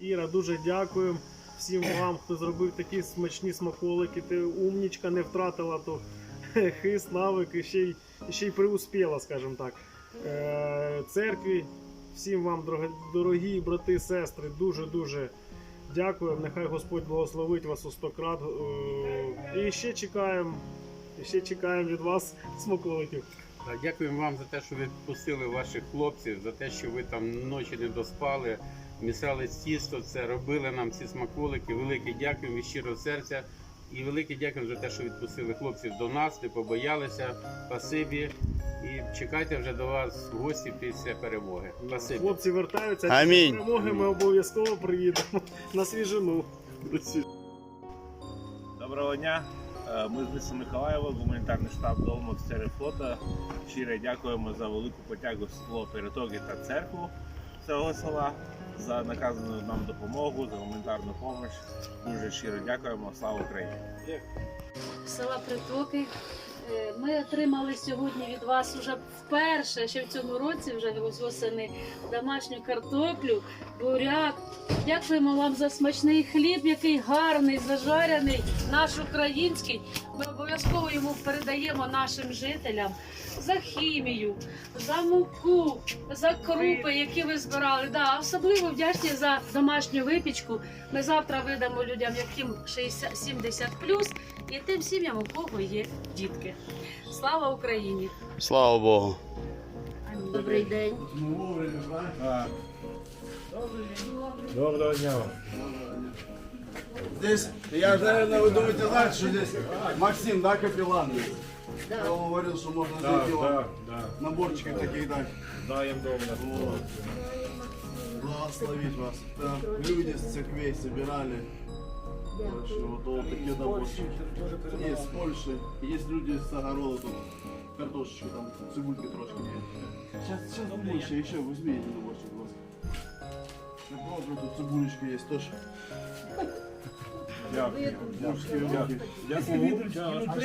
Іра, дуже дякуємо всім вам, хто зробив такі смачні смаколики. Ти умнічка не втратила то хист, навик і ще й, ще й преуспіла, скажімо так. Е, церкві, всім вам, дорогі, брати і сестри, дуже-дуже дякуємо. Нехай Господь благословить вас у сто крат. Е, і ще чекаємо, ще чекаємо від вас смаколиків. Так, Дякуємо вам за те, що ви відпустили ваших хлопців, за те, що ви там ночі не доспали, місали тісто, це робили нам ці смаколики. Велике дякуємо від щирого серця. І велике дякуємо за те, що відпустили хлопців до нас, не побоялися. Спасибі. І чекайте вже до вас в гості після перемоги. Спасибі. Хлопці вертаються, а Амінь. після перемоги ми обов'язково приїдемо на свіжину. Доброго дня. Е, Ми з міста Миколаєва, гуманітарний штаб Долмок флота. Щиро дякуємо за велику потягу село Перетоки та церкву цього села, за наказану нам допомогу, за гуманітарну допомогу. Дуже щиро дякуємо. Слава Україні! села Притоки. Е, Ми отримали сьогодні від вас уже вперше, ще в цьому році, вже восени, домашню картоплю, буряк. Дякуємо вам за смачний хліб, який гарний, зажарений, наш український. Ми обов'язково йому передаємо нашим жителям за хімію, за муку, за крупи, які ви збирали. Да, особливо вдячні за домашню випічку. Ми завтра видамо людям, яким 60, 70 і тим сім'ям, у кого є дітки. Слава Україні! Слава Богу. Добрий день. Доброго дня! Здесь, я, наверное, вы думаете, знаете, что здесь Максим, да, капеллан? Он говорил, что можно зайти вам наборчики такие дать. Даємо добре. Вот. Благословить вас. Там люди с церквей собирали. Хорошо, вот таке довольше. Ні, з Польщі. есть люди с огороду тут. картошечку, там, цибульки трошки Сейчас, сейчас больше, еще возьми візьмі її до борщу, будь ласка. Тут цибулечка есть, тоже. Дякую. Дякую. Дякую.